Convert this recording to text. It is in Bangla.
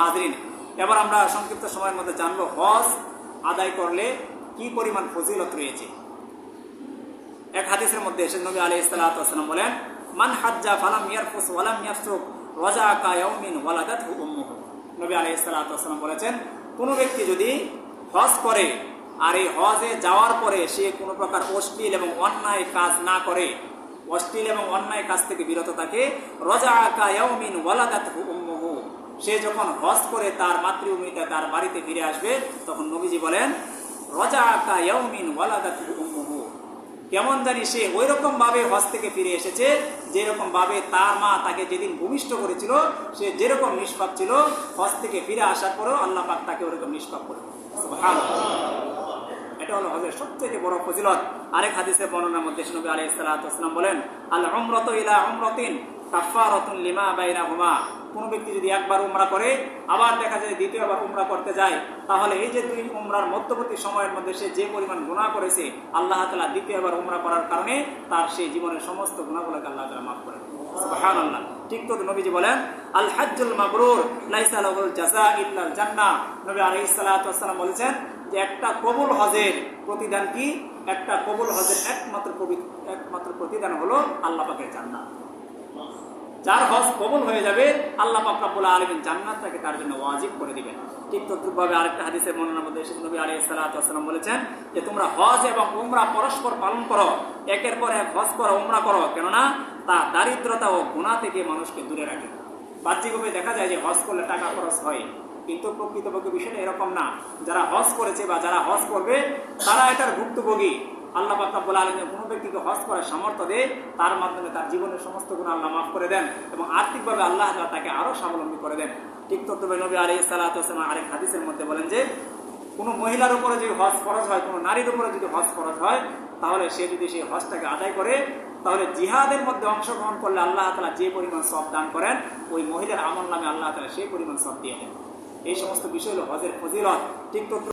হাজরিন। এবার আমরা সংক্ষিপ্ত সময়ের মধ্যে জানব হজ আদায় করলে কি পরিমাণ ফজিলত রয়েছে। এক হাদিসের মধ্যে এসে নবী আলী বলেন, মান হাজ্জা ফালাম ইয়ারফুস ওয়ালাম ওয়াজা কায়াউমিন ওয়ালাদাত নবী আলী বলেছেন, কোনো ব্যক্তি যদি হজ করে আর এই হজে যাওয়ার পরে সে কোনো প্রকার অশ্লীল এবং অন্যায় কাজ না করে, অশ্লীল এবং অন্যায় কাজ থেকে বিরত থাকে রজা কায়াউমিন ওয়ালাদাত উম্মুহু। সে যখন হজ করে তার মাতৃভূমিতে তার বাড়িতে ফিরে আসবে, তখন নবীজি বলেন রজা কায়াউমিন ওয়ালাদাত উম্মুহু। কেমন জানি সে ওই ভাবে হজ থেকে ফিরে এসেছে যেরকম ভাবে তার মা তাকে যেদিন ভূমিষ্ঠ করেছিল, সে যেরকম নিষ্পাপ ছিল, হজ থেকে ফিরে আসার পরেও আল্লাহ পাক তাকে ওরকম নিষ্পাপ করে এটা হলো হজের সবচেয়ে বড় ফজিলত। আরেক হাদিসের বর্ণনার মধ্যে নবী আলাইহিস সালাতু ওয়াসালাম বলেন আল উমরাতু ইলা উমরাতিন। তার সেই জীবনের সমস্ত গুনাহগুলোকে আল্লাহ মাফ করে ঠিক তো নবীজি বলেন বলেছেন যে একটা কবুল হজের প্রতিদান কি? একটা কবুল হজের একমাত্র একমাত্র প্রতিদান হলো আল্লাহ পাকের জান্নাত। যার হজ কবুল হয়ে যাবে, আল্লাহ পাক রাব্বুল আলামিন জান্নাত তাকে তার জন্য ওয়াজিব করে দিবেন। ঠিক তদ্রুপভাবে আরেকটা হাদিসের বর্ণনার মধ্যে এসেছে, নবী সালাতু ওয়াসালাম বলেছেন যে, তোমরা হজ এবং উমরা পরস্পর পালন করো, একের পর এক হজ করো, উমরা করো, কেননা তা দারিদ্রতা ও গুনাহ থেকে মানুষকে দূরে রাখে। বাহ্যিকভাবে দেখা যায় যে, হজ করলে টাকা খরচ হয়, কিন্তু প্রকৃতপক্ষে বিষয়টা এরকম না। যারা হজ করেছে বা যারা হজ করবে, তারা এটার ভুক্তভোগী। আল্লাহ পাকাবুল আলমী কোনো ব্যক্তিকে হজ করার সামর্থ্য দেয়, তার মাধ্যমে তার জীবনের সমস্ত গুণ আল্লাহ মাফ করে দেন এবং আর্থিকভাবে আল্লাহ তাকে আরও স্বাবলম্বী করে দেন। ঠিক তত্ত্বে নবী আলী সালাতাম আরেক হাদিসের মধ্যে বলেন যে, কোনো মহিলার উপরে যদি হজ খরচ হয়, কোনো নারীর উপরে যদি হজ খরচ হয়, তাহলে সে যদি সেই হজটাকে আদায় করে, তাহলে জিহাদের মধ্যে অংশগ্রহণ করলে আল্লাহ তালা যে পরিমাণ সব দান করেন, ওই মহিলার আমল নামে আল্লাহ তালা সেই পরিমাণ সব দিয়ে দেন। এই সমস্ত বিষয় হলো হজের ফজিলত। ঠিক